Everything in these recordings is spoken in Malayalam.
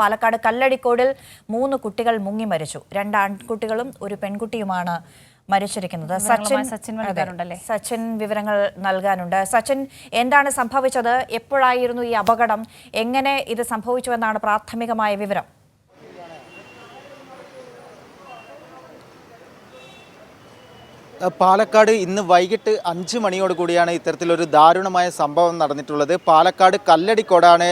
പാലക്കാട് കല്ലടിക്കോടിൽ മൂന്ന് കുട്ടികൾ മുങ്ങി മരിച്ചു. രണ്ട് ആൺകുട്ടികളും ഒരു പെൺകുട്ടിയുമാണ് മരിച്ചിരിക്കുന്നത്. സച്ചിൻ സച്ചിൻ? സച്ചിൻ വിവരങ്ങൾ നൽകാനുണ്ട്. സച്ചിൻ എന്താണ് സംഭവിച്ചത്? എപ്പോഴായിരുന്നു ഈ അപകടം? എങ്ങനെ ഇത് സംഭവിച്ചുവെന്നാണ് പ്രാഥമികമായ വിവരം. പാലക്കാട് ഇന്ന് വൈകിട്ട് അഞ്ച് മണിയോട് കൂടിയാണ് ഇത്തരത്തിലൊരു ദാരുണമായ സംഭവം നടന്നിട്ടുള്ളത്. പാലക്കാട് കല്ലടിക്കോടാണ്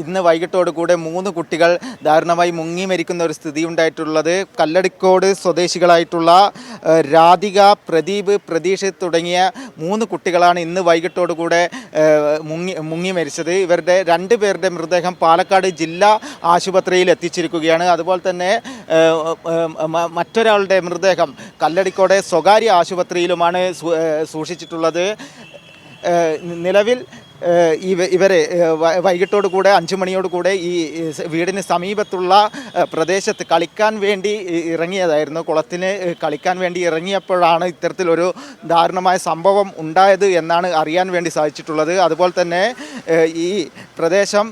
ഇന്ന് വൈകിട്ടോട് കൂടെ മൂന്ന് കുട്ടികൾ ദാരുണമായി മുങ്ങി മരിക്കുന്ന ഒരു സ്ഥിതി ഉണ്ടായിട്ടുള്ളത്. കല്ലടിക്കോട് സ്വദേശികളായിട്ടുള്ള രാധിക പ്രദീപ് പ്രതീഷ് തുടങ്ങിയ മൂന്ന് കുട്ടികളാണ് ഇന്ന് വൈകിട്ടോട് കൂടെ മുങ്ങി മുങ്ങി മരിച്ചത്. ഇവരുടെ രണ്ട് പേരുടെ മൃതദേഹം പാലക്കാട് ജില്ലാ ആശുപത്രിയിൽ എത്തിച്ചിരിക്കുകയാണ്. അതുപോലെ തന്നെ മറ്റൊരാളുടെ മൃതദേഹം കല്ലടിക്കോടെ സ്വകാര്യ ആശുപത്രിയിലുമാണ് സൂക്ഷിച്ചിട്ടുള്ളത്. നിലവിൽ ഇവരെ വൈകിട്ടോടു കൂടെ അഞ്ചു മണിയോട് കൂടെ ഈ വീടിന് സമീപത്തുള്ള പ്രദേശത്ത് കളിക്കാൻ വേണ്ടി ഇറങ്ങിയതായിരുന്നു. കുളത്തിന് കളിക്കാൻ വേണ്ടി ഇറങ്ങിയപ്പോഴാണ് ഇത്തരത്തിലൊരു ദാരുണമായ സംഭവം ഉണ്ടായത് എന്നാണ് അറിയാൻ വേണ്ടി സാധിച്ചിട്ടുള്ളത്. അതുപോലെ തന്നെ ഈ പ്രദേശം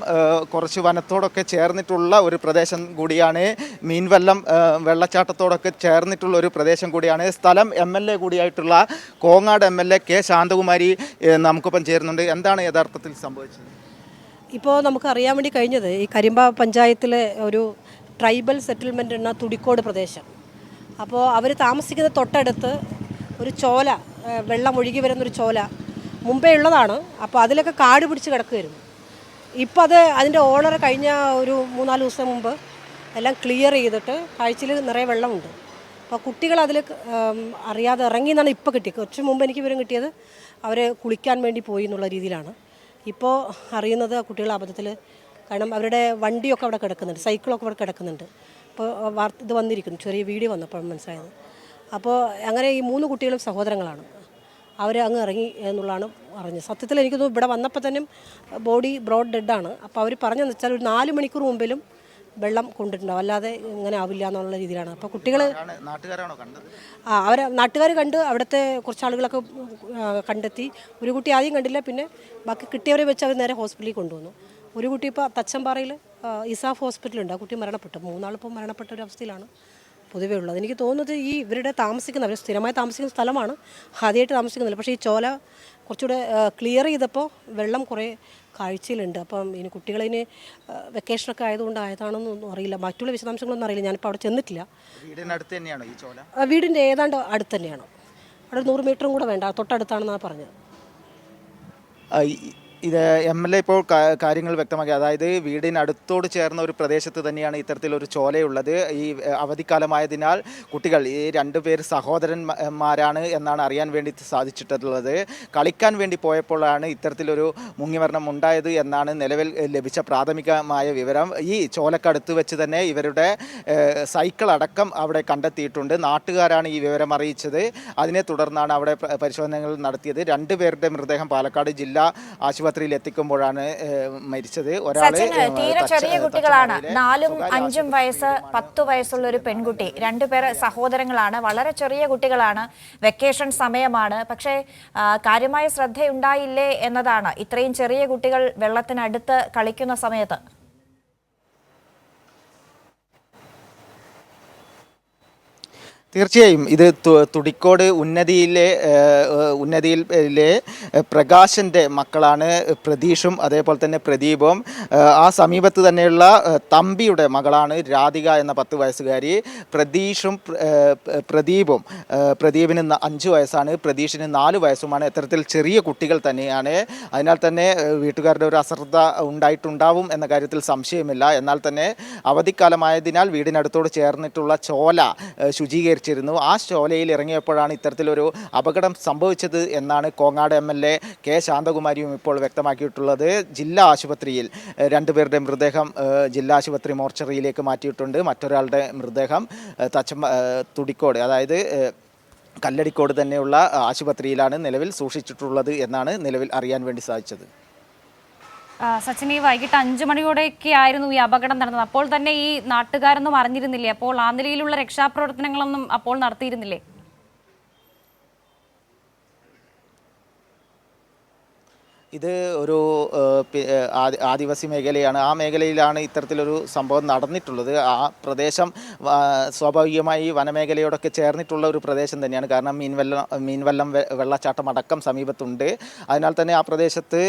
കുറച്ച് വനത്തോടൊക്കെ ചേർന്നിട്ടുള്ള ഒരു പ്രദേശം കൂടിയാണ് ഏഹ്, വെള്ളച്ചാട്ടത്തോടൊക്കെ ചേർന്നിട്ടുള്ള ഒരു പ്രദേശം കൂടിയാണ്. സ്ഥലം M L A കൂടിയായിട്ടുള്ള Kongad M L A K Shanthakumari നമുക്കൊപ്പം ചേരുന്നുണ്ട്. എന്താണ് യഥാർത്ഥത്തിൽ സംഭവിച്ചത്? ഇപ്പോൾ നമുക്ക് അറിയാൻ വേണ്ടി കഴിഞ്ഞത് ഈ കരിമ്പ പഞ്ചായത്തിലെ ഒരു ട്രൈബൽ സെറ്റിൽമെന്റ് എന്ന തുടിക്കോട് പ്രദേശം. അപ്പോൾ അവർ താമസിക്കുന്ന തൊട്ടടുത്ത് ഒരു ചോല വെള്ളം ഒഴുകി വരുന്നൊരു ചോല മുമ്പേ ഉള്ളതാണ്. അപ്പോൾ അതിലൊക്കെ കാട് പിടിച്ച് കിടക്കുമായിരുന്നു ഇപ്പോൾ അത് അതിന്റെ ഓണർ കഴിഞ്ഞ ഒരു മൂന്നാൽ ദിവസം മുമ്പ് എല്ലാം ക്ലിയർ ചെയ്തിട്ട് കാഴ്ചയിൽ നിറയെ വെള്ളമുണ്ട്. അപ്പോൾ കുട്ടികൾ അതിൽ അറിയാതെ ഇറങ്ങി എന്നാണ് ഇപ്പോൾ കിട്ടിയത്. കുറച്ച് മുമ്പ് എനിക്ക് വിവരം കിട്ടിയത് അവരെ കുളിക്കാൻ വേണ്ടി പോയി എന്നുള്ള രീതിയിലാണ്. ഇപ്പോൾ അറിയുന്നത് ആ കുട്ടികൾ അബദ്ധത്തിൽ കാരണം അവരുടെ വണ്ടിയൊക്കെ അവിടെ കിടക്കുന്നുണ്ട്. സൈക്കിളൊക്കെ അവിടെ കിടക്കുന്നുണ്ട്. അപ്പോൾ വാർത്ത ഇത് വന്നിരിക്കുന്നു. ചെറിയ വീഡിയോ വന്നപ്പോൾ മനസ്സിലായത്. അപ്പോൾ അങ്ങനെ ഈ മൂന്ന് കുട്ടികളും സഹോദരങ്ങളാണ്. അവർ അങ്ങ് ഇറങ്ങി എന്നുള്ളതാണ് അറിഞ്ഞത്. സത്യത്തിൽ എനിക്കൊന്നും ഇവിടെ വന്നപ്പോൾ തന്നെ ബോഡി ബ്രോഡ് ഡെഡാണ്. അപ്പോൾ അവർ പറഞ്ഞതെന്ന് വെച്ചാൽ ഒരു നാല് മണിക്കൂർ മുമ്പിലും വെള്ളം കൊണ്ടിട്ടുണ്ടാവും. അല്ലാതെ ഇങ്ങനെ ആവില്ല എന്നുള്ള രീതിയിലാണ്. അപ്പോൾ കുട്ടികൾ ആ അവർ നാട്ടുകാർ കണ്ട് അവിടുത്തെ കുറച്ച് ആളുകളൊക്കെ കണ്ടെത്തി. ഒരു കുട്ടി ആദ്യം കണ്ടില്ല പിന്നെ ബാക്കി കിട്ടിയവരെ വെച്ച് അവർ നേരെ ഹോസ്പിറ്റലിൽ കൊണ്ടുവന്നു. ഒരു കുട്ടി ഇപ്പോൾ തച്ചമ്പാറയിൽ ഇസാഫ് ഹോസ്പിറ്റലുണ്ട്. ആ കുട്ടി മരണപ്പെട്ടു. മൂന്നാളിപ്പോൾ മരണപ്പെട്ട ഒരു അവസ്ഥയിലാണ്. പൊതുവേ ഉള്ളത്. എനിക്ക് തോന്നുന്നത് ഈ ഇവരുടെ താമസിക്കുന്ന അവർ സ്ഥിരമായി താമസിക്കുന്ന സ്ഥലമാണ് ആദ്യമായിട്ട് താമസിക്കുന്നില്ല പക്ഷേ ഈ ചോല കുറച്ചുകൂടെ ക്ലിയർ ചെയ്തപ്പോൾ വെള്ളം കുറേ കാഴ്ചയിലുണ്ട്. അപ്പം ഇനി കുട്ടികളിന് വെക്കേഷനൊക്കെ ആയതുകൊണ്ട് ആയതാണെന്നൊന്നും അറിയില്ല. മറ്റുള്ള വിശദാംശങ്ങളൊന്നും അറിയില്ല. ഞാനിപ്പോൾ അവിടെ ചെന്നിട്ടില്ല. വീടിനടുത്ത് തന്നെയാണോ ഈ ചോല? ആ, വീടിന്റെ ഏതാണ്ട് അടുത്ത് തന്നെയാണ്. അവിടെ നൂറ് മീറ്ററും കൂടെ വേണ്ട. തൊട്ടടുത്താണെന്നാണ് പറഞ്ഞത്. ഇത് എം എൽ എ ഇപ്പോൾ കാര്യങ്ങൾ വ്യക്തമാക്കി. അതായത് വീടിനടുത്തോട് ചേർന്ന ഒരു പ്രദേശത്ത് തന്നെയാണ് ഇത്തരത്തിലൊരു ചോലയുള്ളത്. ഈ അവധിക്കാലമായതിനാൽ കുട്ടികൾ ഈ രണ്ടു പേർ സഹോദരന്മാരാണ് എന്നാണ് അറിയാൻ വേണ്ടി സാധിച്ചിട്ടുള്ളത്. കളിക്കാൻ വേണ്ടി പോയപ്പോഴാണ് ഇത്തരത്തിലൊരു മുങ്ങിമരണം ഉണ്ടായത് എന്നാണ് നിലവിൽ ലഭിച്ച പ്രാഥമികമായ വിവരം. ഈ ചോലക്കടുത്ത് വെച്ച് തന്നെ ഇവരുടെ സൈക്കിൾ അടക്കം അവിടെ കണ്ടെത്തിയിട്ടുണ്ട്. നാട്ടുകാരാണ് ഈ വിവരം അറിയിച്ചത്. അതിനെ തുടർന്നാണ് അവിടെ പരിശോധനകൾ നടത്തിയത്. രണ്ടുപേരുടെ മൃതദേഹം പാലക്കാട് ജില്ലാ ആശുപത്രിയിൽ എത്തിക്കുമ്പോഴാണ് മരിച്ചത്. ഒരാൾ തീരെ ചെറിയ കുട്ടികളാണ്. നാലും അഞ്ചും വയസ്സ് പത്തു വയസ്സുള്ള ഒരു പെൺകുട്ടി രണ്ടുപേർ സഹോദരങ്ങളാണ്. വളരെ ചെറിയ കുട്ടികളാണ്. വെക്കേഷൻ സമയമാണ്. പക്ഷേ കാര്യമായ ശ്രദ്ധയുണ്ടായില്ലേ എന്നതാണ്. ഇത്രയും ചെറിയ കുട്ടികൾ വെള്ളത്തിനടുത്ത് കളിക്കുന്ന സമയത്ത്. തീർച്ചയായും ഇത് തുടിക്കോട് ഉന്നതിയിലെ ഉന്നതിയിലെ പ്രകാശന്റെ മക്കളാണ് പ്രതീഷും അതേപോലെ തന്നെ പ്രദീപും. ആ സമീപത്ത് തന്നെയുള്ള തമ്പിയുടെ മകളാണ് രാധിക എന്ന പത്ത് വയസ്സുകാരി പ്രതീഷും പ്രദീപും. പ്രദീപിന് അഞ്ച് വയസ്സാണ്. പ്രതീഷിന് നാല് വയസ്സുമാണ്. ഇത്തരത്തിൽ ചെറിയ കുട്ടികൾ തന്നെയാണ്. അതിനാൽ തന്നെ വീട്ടുകാരുടെ ഒരു അശ്രദ്ധ ഉണ്ടായിട്ടുണ്ടാവും എന്ന കാര്യത്തിൽ സംശയമില്ല. എന്നാൽ തന്നെ അവധിക്കാലമായതിനാൽ വീടിനടുത്തോട് ചേർന്നിട്ടുള്ള ചോല ഏഹ്, ശുചീകരിച്ചിരുന്നു ആ ശോലയിൽ ഇറങ്ങിയപ്പോഴാണ് ഇത്തരത്തിലൊരു അപകടം സംഭവിച്ചത് എന്നാണ് Kongad M L A K ശാന്തകുമാരിയും ഇപ്പോൾ വ്യക്തമാക്കിയിട്ടുള്ളത്. ജില്ലാ ആശുപത്രിയിൽ രണ്ടുപേരുടെ മൃതദേഹം ജില്ലാ ആശുപത്രി മോർച്ചറിയിലേക്ക് മാറ്റിയിട്ടുണ്ട്. മറ്റൊരാളുടെ മൃതദേഹം ഏഹ്, തച്ചമ്പ തുടിക്കോട് അതായത് കല്ലടിക്കോട് തന്നെയുള്ള ആശുപത്രിയിലാണ് നിലവിൽ സൂക്ഷിച്ചിട്ടുള്ളത് എന്നാണ് നിലവിൽ അറിയാൻ വേണ്ടി സാധിച്ചത്. സച്ചിൻ ഈ വൈകിട്ട് അഞ്ചു മണിയോടെയൊക്കെ ആയിരുന്നു ഈ അപകടം നടന്നത്. അപ്പോൾ തന്നെ ഈ നാട്ടുകാരൊന്നും അറിഞ്ഞിരുന്നില്ലേ? അപ്പോൾ ആ നിലയിലുള്ള രക്ഷാപ്രവർത്തനങ്ങളൊന്നും അപ്പോൾ നടത്തിയിരുന്നില്ലേ? ഇത് ഒരു ആദിവാസി മേഖലയാണ്. ആ മേഖലയിലാണ് ഇത്തരത്തിലൊരു സംഭവം നടന്നിട്ടുള്ളത്. ആ പ്രദേശം സ്വാഭാവികമായി വനമേഖലയോടൊക്കെ ചേർന്നിട്ടുള്ള ഒരു പ്രദേശം തന്നെയാണ്. കാരണം മീൻവെള്ളം മീൻവെള്ളം വെള്ളച്ചാട്ടം അടക്കം സമീപത്തുണ്ട്. അതിനാൽ തന്നെ ആ പ്രദേശത്ത്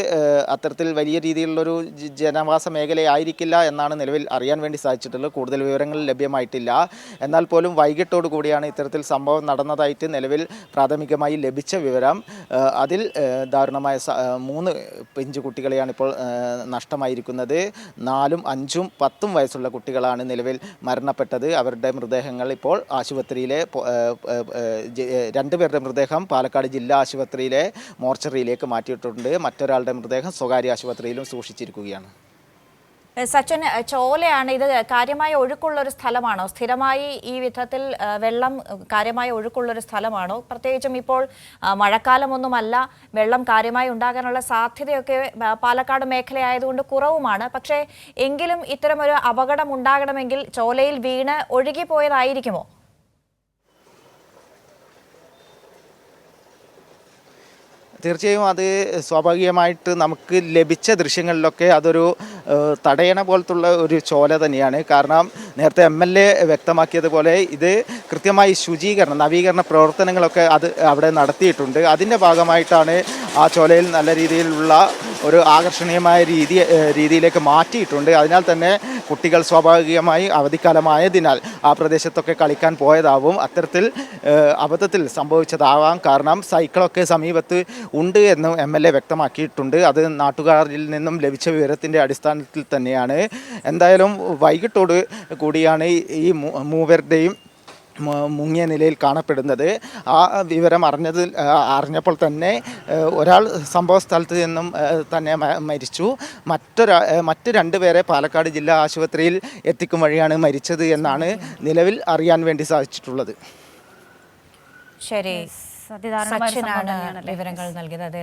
അത്തരത്തിൽ വലിയ രീതിയിലുള്ളൊരു ജനവാസ മേഖലയായിരിക്കില്ല എന്നാണ് നിലവിൽ അറിയാൻ വേണ്ടി സാധിച്ചിട്ടുള്ളത്. കൂടുതൽ വിവരങ്ങൾ ലഭ്യമായിട്ടില്ല. എന്നാൽ പോലും വൈകിട്ടോടു കൂടിയാണ് ഇത്തരത്തിൽ സംഭവം നടന്നതായിട്ട് നിലവിൽ പ്രാഥമികമായി ലഭിച്ച വിവരം. അതിൽ ദാരുണമായ ഏഹ്, മൂന്ന് പെഞ്ചു കുട്ടികളെയാണ് ഇപ്പോൾ നഷ്ടമായിരിക്കുന്നത്. നാലും അഞ്ചും പത്തും വയസ്സുള്ള കുട്ടികളാണ് നിലവിൽ മരണപ്പെട്ടത്. അവരുടെ മൃതദേഹങ്ങൾ ഇപ്പോൾ ആശുപത്രിയിലെ രണ്ടുപേരുടെ മൃതദേഹം പാലക്കാട് ജില്ലാ ആശുപത്രിയിലെ മോർച്ചറിയിലേക്ക് മാറ്റിയിട്ടുണ്ട്. മറ്റൊരാളുടെ മൃതദേഹം സ്വകാര്യ ആശുപത്രിയിലും സൂക്ഷിച്ചിരിക്കുകയാണ്. സച്ചിൻ ചോലയാണ് ഇത് കാര്യമായ ഒഴുക്കുള്ള ഒരു സ്ഥലമാണോ? സ്ഥിരമായി ഈ വിധത്തിൽ വെള്ളം കാര്യമായ ഒഴുക്കുള്ള ഒരു സ്ഥലമാണോ? പ്രത്യേകിച്ചും ഇപ്പോൾ മഴക്കാലമൊന്നുമല്ല വെള്ളം കാര്യമായി ഉണ്ടാകാനുള്ള സാധ്യതയൊക്കെ പാലക്കാട് മേഖലയായതുകൊണ്ട് കുറവുമാണ്. പക്ഷേ എങ്കിലും ഇത്തരമൊരു അപകടം ഉണ്ടാകണമെങ്കിൽ ചോലയിൽ വീണ് ഒഴുകിപ്പോയതായിരിക്കുമോ? തീർച്ചയായും അത് സ്വാഭാവികമായിട്ട് നമുക്ക് ലഭിച്ച ദൃശ്യങ്ങളിലൊക്കെ അതൊരു തടയണ പോലത്തുള്ള ഒരു ചോല തന്നെയാണ്. കാരണം നേരത്തെ എം എൽ എ വ്യക്തമാക്കിയതുപോലെ ഇത് കൃത്യമായി ശുചീകരണം നവീകരണ പ്രവർത്തനങ്ങളൊക്കെ അത് അവിടെ നടത്തിയിട്ടുണ്ട്. അതിന്റെ ഭാഗമായിട്ടാണ് ആ ചോലയിൽ നല്ല രീതിയിലുള്ള ഒരു ആകർഷണീയമായ രീതി രീതിയിലേക്ക് മാറ്റിയിട്ടുണ്ട്. അതിനാൽ തന്നെ കുട്ടികൾ സ്വാഭാവികമായി അവധിക്കാലമായതിനാൽ ആ പ്രദേശത്തൊക്കെ കളിക്കാൻ പോയതാവും. അത്തരത്തിൽ അബദ്ധത്തിൽ സംഭവിച്ചതാവാം. കാരണം സൈക്കിളൊക്കെ സമീപത്ത് ഉണ്ട് എന്ന് എം എൽ എ വ്യക്തമാക്കിയിട്ടുണ്ട്. അത് നാട്ടുകാരിൽ നിന്നും ലഭിച്ച വിവരത്തിന്റെ അടിസ്ഥാനത്തിൽ തന്നെയാണ്. എന്തായാലും വൈകിട്ടോട് കൂടിയാണ് ഈ- മൂവരുടെയും മുങ്ങിയ നിലയിൽ കാണപ്പെടുന്നത്. ആ വിവരം അറിഞ്ഞതിൽ അറിഞ്ഞപ്പോൾ തന്നെ ഒരാൾ സംഭവ സ്ഥലത്ത് നിന്നും തന്നെ മരിച്ചു. മറ്റൊരാ മറ്റ് രണ്ടുപേരെ പാലക്കാട് ജില്ലാ ആശുപത്രിയിൽ എത്തിക്കും വഴിയാണ് മരിച്ചത് എന്നാണ് നിലവിൽ അറിയാൻ വേണ്ടി സാധിച്ചിട്ടുള്ളത്. ശരി. വിവരങ്ങൾ നൽകിയത്.